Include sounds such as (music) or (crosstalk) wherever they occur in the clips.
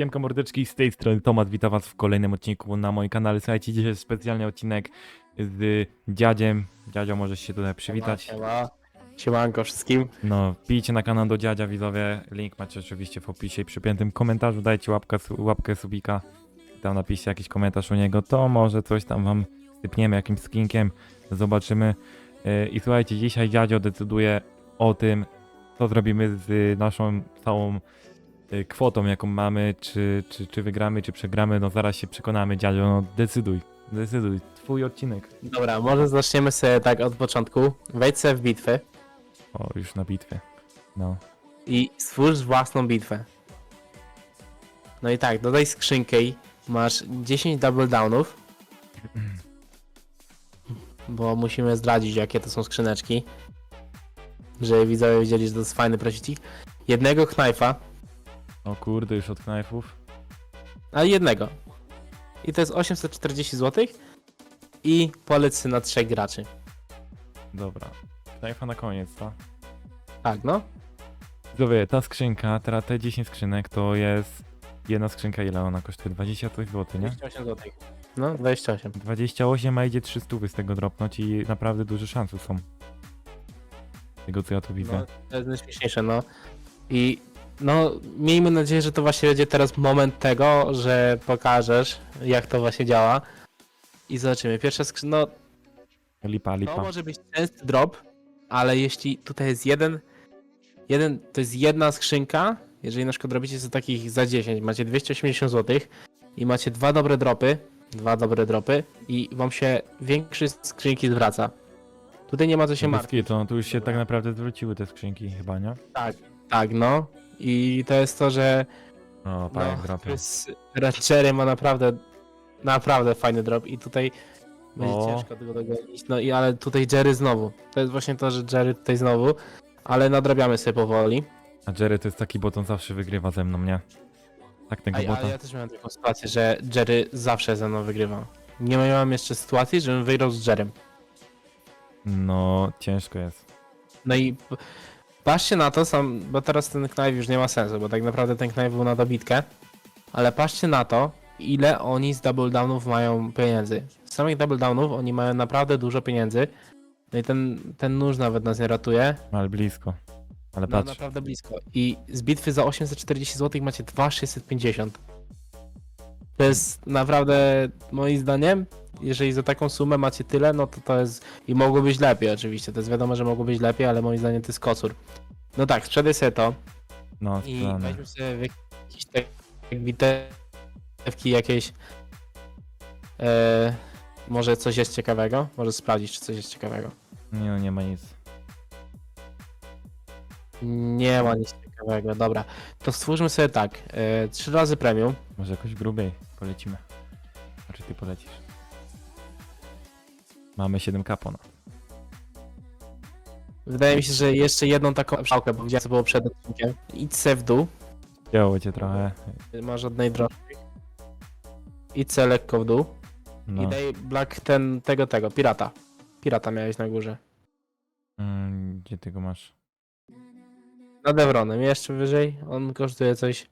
Siemka mordeczki, z tej strony Tomat, witam was w kolejnym odcinku na moim kanale. Słuchajcie, dzisiaj jest specjalny odcinek z dziadziem. Dziadzio, możesz się tutaj przywitać. Siema. Siemanko wszystkim. No, pijcie na kanał do dziadzia, widzowie. Link macie oczywiście w opisie i przypiętym komentarzu. Dajcie łapkę, łapkę subika. Tam napiszcie jakiś komentarz u niego, to może coś tam wam sypniemy jakimś skinkiem. Zobaczymy. Yy, I słuchajcie, dzisiaj dziadzio decyduje o tym, co zrobimy z naszą całą kwotą, jaką mamy, czy, czy, czy wygramy, czy przegramy. No zaraz się przekonamy, dziadzio, no decyduj. Decyduj, twój odcinek. Dobra, może zaczniemy sobie tak od początku. Wejdź sobie w bitwy O, już na bitwie. No. i stwórz własną bitwę. No i tak, dodaj skrzynkę i masz 10 double downów. (clears throat) Bo musimy zdradzić, jakie to są skrzyneczki. Żeby widzowie wiedzieli, że to jest fajny prosicik. Jednego knajfa, O kurde, już od knajfów. ale jednego. I to jest 840 zł. I polec na trzech graczy. Dobra. Knajfa na koniec, tak? Tak, no. Widzowie, ta skrzynka, teraz te 10 skrzynek to jest jedna skrzynka, ile ona kosztuje? 20 coś zł, nie? 28 zł. No, 28. 28, a idzie 300 z tego dropnąć i naprawdę duże szanse są. Z Tego co ja tu widzę. No, to jest najśmieszniejsze, no. I no, miejmy nadzieję, że to właśnie będzie teraz moment tego, że pokażesz, jak to właśnie działa. I zobaczymy. Pierwsza skrzynka, no, Lipa, to lipa. może być częsty drop, ale jeśli tutaj jest jeden, jeden, to jest jedna skrzynka, jeżeli na przykład robicie za takich za 10, macie 280 zł i macie dwa dobre dropy, dwa dobre dropy i wam się większy z skrzynki zwraca. Tutaj nie ma co się Bez martwić. kitu, no tu już się tak naprawdę zwróciły te skrzynki chyba, nie? Tak, tak, no. I to jest to, że O, pajek no, dropie. Ratchery ma naprawdę, naprawdę fajny drop i tutaj będzie O. ciężko tego dogonić. No i ale tutaj Jerry znowu. To jest właśnie to, że Jerry tutaj znowu, ale nadrabiamy sobie powoli. A Jerry to jest taki bot, on zawsze wygrywa ze mną, nie? Tak tego bota. ale ja też miałem taką sytuację, że Jerry zawsze ze mną wygrywa. Nie miałem jeszcze sytuacji, żebym wygrał z Jerrym. No, ciężko jest. No i p- patrzcie na to, sam, bo teraz ten knife już nie ma sensu, bo tak naprawdę ten knife był na dobitkę. Ale patrzcie na to, ile oni z double downów mają pieniędzy. Z samych double downów oni mają naprawdę dużo pieniędzy. No i ten, ten nóż nawet nas nie ratuje. Ale blisko. Ale No patrz. naprawdę blisko. I z bitwy za 840 zł macie 2650. To jest naprawdę, moim zdaniem, jeżeli za taką sumę macie tyle, no to to jest... I mogło być lepiej oczywiście, to jest wiadomo, że mogło być lepiej, ale moim zdaniem to jest kocur. No tak, sprzedaj sobie to No, i sprzedane. weźmy sobie w jakieś tak, jak bitewki jakieś... E, może coś jest ciekawego? Może sprawdzić, czy coś jest ciekawego. Nie, no, nie ma nic. Nie ma nic ciekawego, dobra. To stwórzmy sobie tak, e, trzy razy premium. Może jakoś grubiej polecimy. Znaczy ty polecisz. Mamy 7 kapona. Wydaje mi się, że jeszcze jedną taką szałkę, bo widziałem co było przed odcinkiem. Idź se w dół, Działo cię trochę. nie ma żadnej drożki. Idź se lekko w dół i No. daj black ten, tego, tego, pirata. Pirata miałeś na górze. Mm, gdzie ty go masz? Nad Evronem, jeszcze wyżej, on kosztuje coś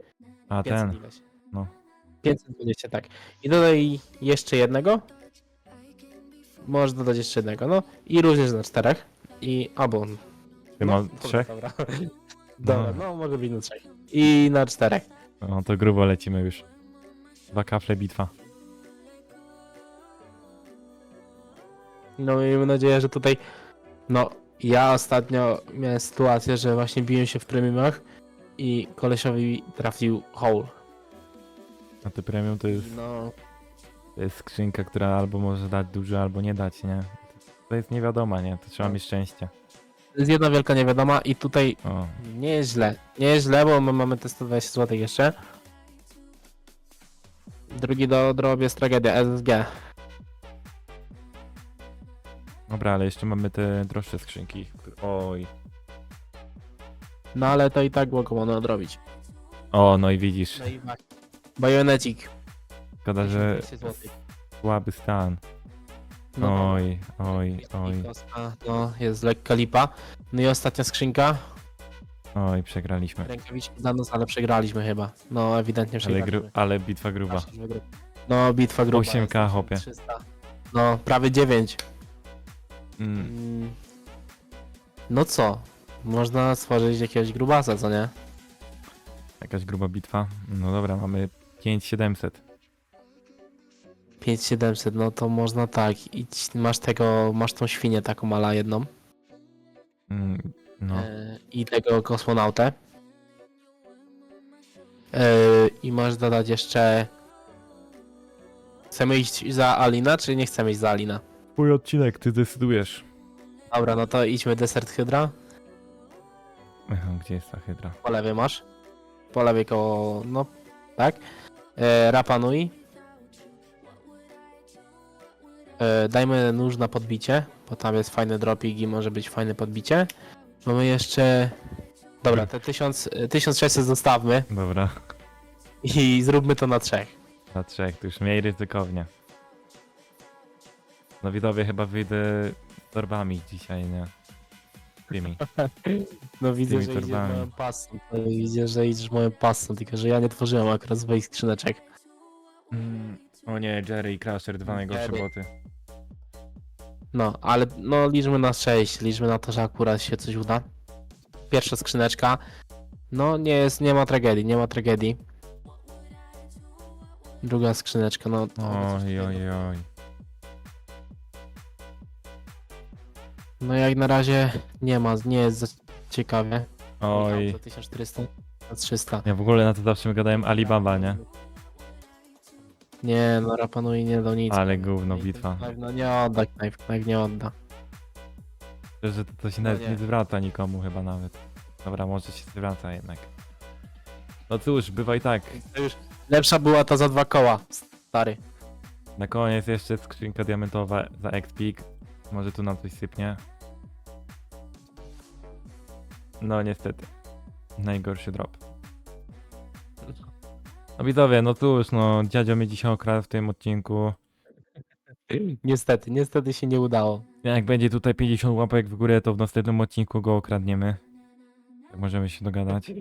A 500 ten. ileś. no. 520, tak. I dodaj jeszcze jednego. Możesz dodać jeszcze jednego, no. I również na czterech. I, albo... Ty no, masz dobra, trzech? Dobra. (laughs) dobra, no może być na trzech. I na czterech. No to grubo lecimy już. Dwa kafle bitwa. No miejmy nadzieję, że tutaj. No, ja ostatnio miałem sytuację, że właśnie biłem się w premiumach i kolesiowi trafił hole. A ty premium to jest, No, to jest skrzynka, która albo może dać dużo, albo nie dać, nie? To jest nie wiadoma, nie? To trzeba No. mieć szczęście. to jest jedna wielka niewiadoma i tutaj O, nie jest źle. Nie jest źle, bo my mamy te 120 zł jeszcze. Drugi do drop jest tragedia, SSG. Dobra, ale jeszcze mamy te droższe skrzynki. Oj. No ale to i tak było go odrobić. O, no i widzisz. No i. Bajonecik. Szkoda, że 200 złotych. słaby stan. No. Oj, oj, oj, kosta, No, jest lekka lipa. No i ostatnia skrzynka. oj, przegraliśmy. Rękawiczki dla nas, ale przegraliśmy chyba. No, ewidentnie Ale, przegraliśmy. gru, ale bitwa gruba. No, bitwa gruba. 8K, jest. hopie. 300. No, prawie 9. Mm, Mm. No co? Można stworzyć jakiegoś grubasa, co nie? jakaś gruba bitwa. No dobra, mamy 5700. 5700, no to można tak. Idź, masz tego, masz tą świnię taką mala jedną. Mm, no, E, I tego kosmonautę. E, I masz dodać jeszcze. Chcemy iść za Alina, czy nie chcemy iść za Alina? Twój odcinek, ty decydujesz. Dobra, no to idźmy desert Hydra. Gdzie jest ta hydra? Po lewej masz. Po lewej koło. No, tak. E, Rapanui. E, dajmy nóż na podbicie, bo tam jest fajny dropik i może być fajne podbicie. Mamy jeszcze. Dobra, te 1000, e, 1600 zostawmy Dobra, i zróbmy to na trzech. na trzech, to już mniej ryzykownie. No widzowie, chyba wyjdę z torbami dzisiaj, nie? Tymi. (laughs) No widzę, Tymi że idziesz torbami. moją pasą. To Widzę, że idziesz moją pasą, tylko że ja nie tworzyłem akurat swoich skrzyneczek. Mm, o nie, Jerry i Crusher, dwa najgorsze Jerry. boty. No, ale no liczmy na 6, liczmy na to, że akurat się coś uda. Pierwsza skrzyneczka. No nie jest, nie ma tragedii, nie ma tragedii. Druga skrzyneczka, no. no, Oj, oj, oj. No jak na razie nie ma, nie jest za ciekawie. Oj. Za 1400, za 300. Ja w ogóle na to zawsze gadałem Alibaba, nie? Nie, no Rapanui nie do nic. Ale gówno bitwa. Knife, No nie odda, Knife, Knife nie odda. Że to, to się No nawet nie. nie zwraca nikomu chyba nawet. Dobra, może się zwraca jednak. No cóż, bywa i tak. To już lepsza była ta za dwa koła, stary. Na koniec jeszcze skrzynka diamentowa za Xpeak. Może tu nam coś sypnie. No niestety. Najgorszy drop. No widzowie, no cóż, no dziadzio mnie dzisiaj okradł w tym odcinku. Niestety, niestety się nie udało. Jak będzie tutaj 50 łapek w górę, to w następnym odcinku go okradniemy. Tak możemy się dogadać.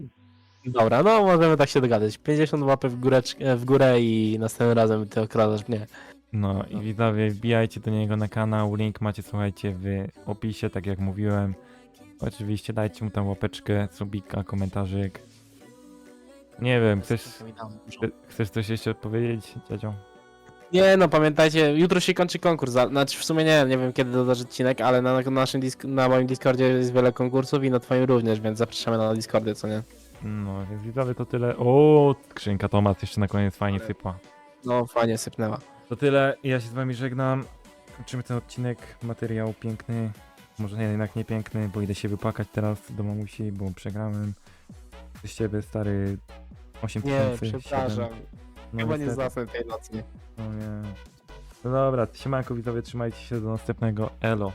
Dobra, no możemy tak się dogadać. 50 łapy w górę, w górę i następnym razem ty okradasz mnie. No i widzowie, wbijajcie do niego na kanał, link macie słuchajcie w opisie, tak jak mówiłem. Oczywiście dajcie mu tam łapeczkę, subika, komentarzyk. Nie wiem, chcesz, chce- chcesz coś jeszcze powiedzieć, dziadzio? Nie no, pamiętajcie, jutro się kończy konkurs. a- Znaczy w sumie nie, nie wiem kiedy dodasz odcinek, ale na naszym disk na moim Discordzie jest wiele konkursów i na twoim również, więc zapraszamy na Discordzie, co nie? No, więc widzowie to tyle. O, skrzynka Tomas jeszcze na koniec fajnie sypła. No fajnie sypnęła. To tyle, ja się z wami żegnam. Kończymy ten odcinek, materiał piękny. Może nie, jednak nie piękny, bo idę się wypłakać teraz do mamusi, bo przegrałem. Z ciebie stary 8 Nie, tysięcy. przepraszam. No, Chyba nie niestety. zasnę tej nocy. O nie. No dobra, siemanko widzowie, trzymajcie się do następnego. Elo.